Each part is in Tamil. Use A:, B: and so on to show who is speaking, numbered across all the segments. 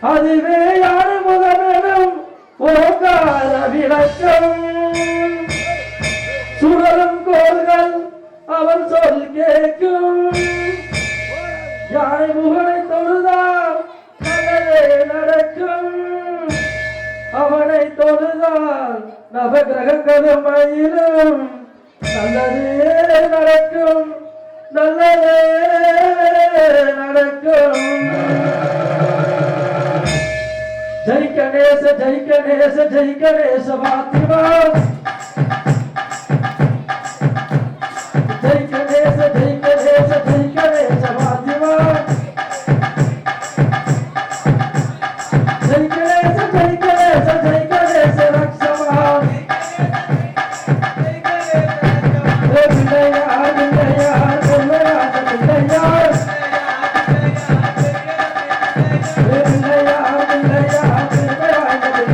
A: அதுவே யாரு முகமெனும் போக்கால விளக்கம். சுழலும் கோள்கள் அவன் சொல் கேட்கும். யானை முகனை தொழுதால் நல்லதே நடக்கும். அவனை தொழுதால் நவ மயிலும். நல்லதே நடக்கும் நல்லதே ஜெய் கணேச ஜெய் கணேச ஜெய் கணேச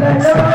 A: Yeah.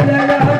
A: ஜெய